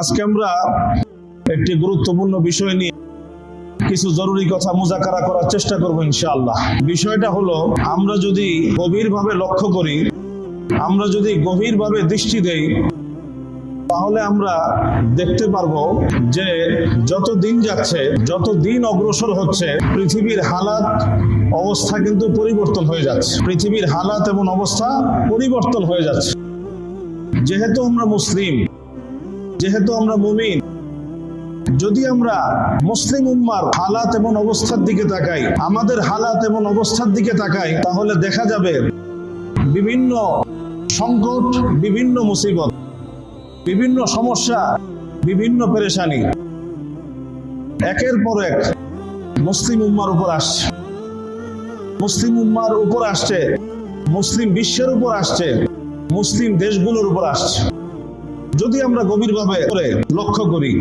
আজকে আমরা একটি গুরুত্বপূর্ণ বিষয় নিয়ে কিছু জরুরি কথা মোজাকারা করার চেষ্টা করব ইনশাআল্লাহ। বিষয়টা হলো, আমরা যদি গভীরভাবে লক্ষ্য করি, আমরা যদি গভীরভাবে দৃষ্টি দেই, তাহলে আমরা দেখতে পারব যে যত দিন যাচ্ছে, যত দিন অগ্রসর হচ্ছে, পৃথিবীর হালাত অবস্থা কিন্তু পরিবর্তন হয়ে যাচ্ছে। পৃথিবীর হালাত এবং অবস্থা পরিবর্তন হয়ে যাচ্ছে। যেহেতু আমরা মুসলিম যেহেতু আমরা মুমিন, যদি আমরা মুসলিম উম্মার হালাত এবং অবস্থার দিকে তাকাই, আমাদের হালাত এবং অবস্থার দিকে তাকাই, তাহলে দেখা যাবে বিভিন্ন সংকট, বিভিন্ন মুসিবত, বিভিন্ন সমস্যা, বিভিন্ন পেরেশানি একের পর এক মুসলিম উম্মার উপর আসছে। মুসলিম উম্মার উপর আসছে, মুসলিম বিশ্বের উপর আসছে, মুসলিম দেশগুলোর উপর আসছে। যদি আমরা গভীরভাবে করে লক্ষ্য করি,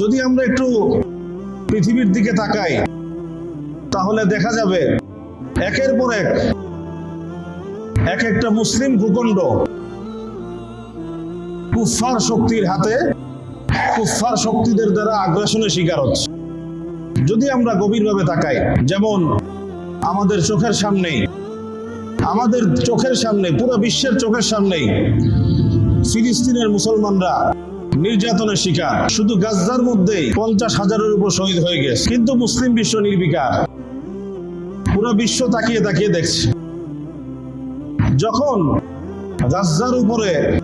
যদি আমরা একটু পৃথিবীর দিকে তাকাই, তাহলে দেখা যাবে একের পর এক এক একটা মুসলিম ভূখণ্ড কুফফার শক্তির হাতে কুফফার শক্তিদের দ্বারা আগ্রাসনের শিকার হচ্ছে। যদি আমরা গভীরভাবে তাকাই, যেমন আমাদের চোখের সামনেই আমাদের চোখের সামনে, পুরো বিশ্বের চোখের সামনেই ফিলিস্তিনের মুসলমানরা নির্যাতনের শিকার। শুধু গাজার মধ্যেই পঞ্চাশ হাজারের উপর শহীদ হয়ে গেছে। কিন্তু মুসলিম বিশ্ব নির্বিকার। পুরো বিশ্ব তাকিয়ে তাকিয়ে দেখছে। যখন গাজার উপরে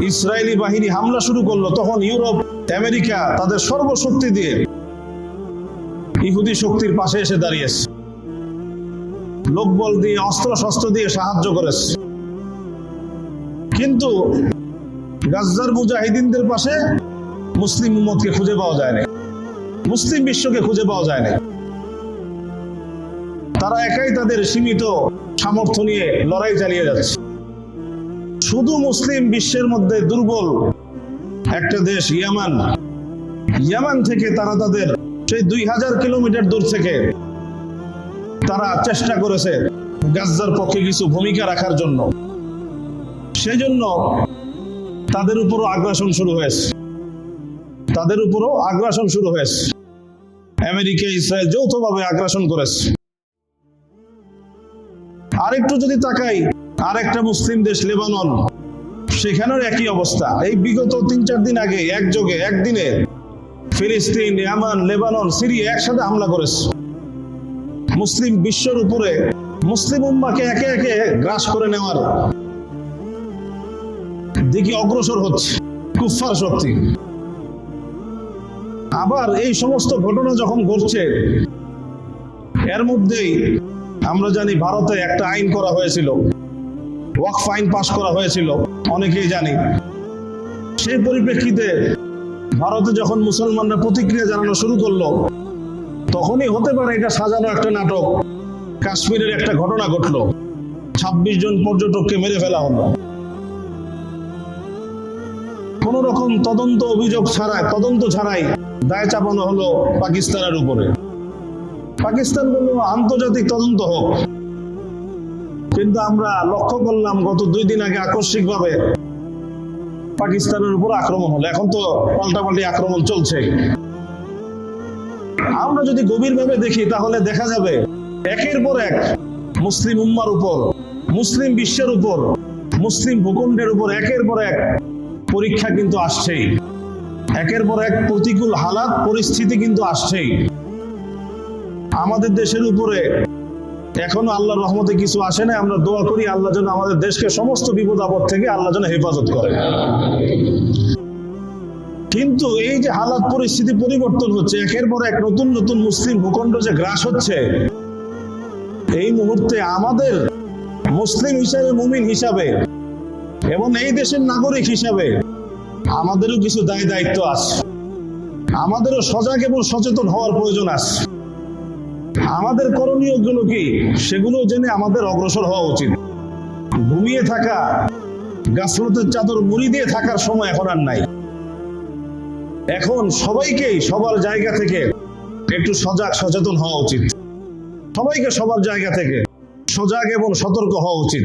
ইসরায়েলি বাহিনী হামলা শুরু করল, তখন ইউরোপ, আমেরিকা তাদের সর্বশক্তি দিয়ে ইহুদি শক্তির পাশে এসে দাঁড়িয়েছে। লোকবল দিয়ে অস্ত্র শস্ত্র দিয়ে সাহায্য করেছে। কিন্তু গাজ্জার মুজাহিদিনদের পাশে মুসলিম উম্মতকে খুঁজে পাওয়া যায় না মুসলিম বিশ্বকে খুঁজে পাওয়া যায় না তারা একাই তাদের সীমিত সামর্থ্য নিয়ে লড়াই চালিয়ে যাচ্ছে। শুধু মুসলিম বিশ্বের মধ্যে দুর্বল একটা দেশ ইয়ামান। ইয়ামান থেকে তারা তাদের সেই দুই হাজার কিলোমিটার দূর থেকে তারা চেষ্টা করেছে গাজ্জার পক্ষে কিছু ভূমিকা রাখার জন্য। সেজন্য তাদের উপরও আগ্রাসন শুরু হয়েছে। তাদের উপরও আগ্রাসন শুরু হয়েছে। আমেরিকা, ইসরায়েল যৌথভাবে আগ্রাসন করেছে। আরেকটু যদি তাকাই, আরেকটা মুসলিম দেশ লেবানন, সেখানেও একই অবস্থা। এই বিগত তিন চার দিন আগে, একযোগে, একদিনে ফিলিস্তিন, ইয়ামান, লেবানন, সিরিয়া একসাথে হামলা করেছে। মুসলিম বিশ্বের উপরে মুসলিম উম্মাকে একে একে গ্রাস করে নেওয়ার দিকে অগ্রসর হচ্ছে। কুফফার শক্তি। আবার এই সমস্ত ঘটনা যখন ঘটছে, এর মধ্যেই আমরা জানি ভারতে একটা আইন করা হয়েছিল। ওয়াকফ আইন পাশ করা হয়েছিল, অনেকেই জানি। সেই পরিপ্রেক্ষিতে ভারতে যখন মুসলমানরা প্রতিক্রিয়া জানানো শুরু করল তখনই হতে পারে এটা সাজানো একটা নাটক। কাশ্মীরের একটা ঘটনা ঘটলো। ছাব্বিশ জন পর্যটককে মেরে ফেলা হলো। কোন রকম তদন্ত অভিযোগ ছাড়াই, তদন্ত ছাড়াই দায় চাপানো হলো পাকিস্তানের উপরে। পাকিস্তান বলল, আন্তর্জাতিক তদন্ত হোক। কিন্তু আমরা লক্ষ্য করলাম, গত দুই দিন আগে আকস্মিকভাবে পাকিস্তানের উপর আক্রমণ হলো। এখন তো পাল্টাপাল্টি আক্রমণ চলছে। আমরা যদি গভীরভাবে দেখি, তাহলে দেখা যাবে একের পর এক মুসলিম উম্মার উপর, মুসলিম বিশ্বের উপর, মুসলিম ভূখণ্ডের উপর একের পর এক পরীক্ষা কিন্তু আসছেই। একের পর এক প্রতিকূল হালাত, পরিস্থিতি কিন্তু আসছেই। আমাদের দেশের উপরে এখনও আল্লাহর রহমতে কিছু আসে না আমরা দোয়া করি আল্লাহ যেন আমাদের দেশকে সমস্ত বিপদ আপদ থেকে আল্লাহ যেন হেফাজত করে। কিন্তু এই যে হালাত পরিস্থিতি পরিবর্তন হচ্ছে, একের পর এক নতুন নতুন মুসলিম ভূখণ্ড যে গ্রাস হচ্ছে, এই মুহূর্তে আমাদের মুসলিম হিসাবে, মুমিন হিসাবে, এবং এই দেশের নাগরিক হিসাবে আমাদেরও কিছু দায় দায়িত্ব আছে। আমাদেরও সজাগ এবং সচেতন হওয়ার প্রয়োজন আছে। আমাদের করণীয়গুলো কি? সেগুলো জেনে আমাদের অগ্রসর হওয়া উচিত। ঘুমিয়ে থাকা গাছলতের চাদর মুড়ি দিয়ে থাকার সময় এখন আর নাই। এখন সবাইকেই সবার জায়গা থেকে একটু সজাগ সচেতন হওয়া উচিত। সবাইকে সবার জায়গা থেকে সজাগ এবং সতর্ক হওয়া উচিত।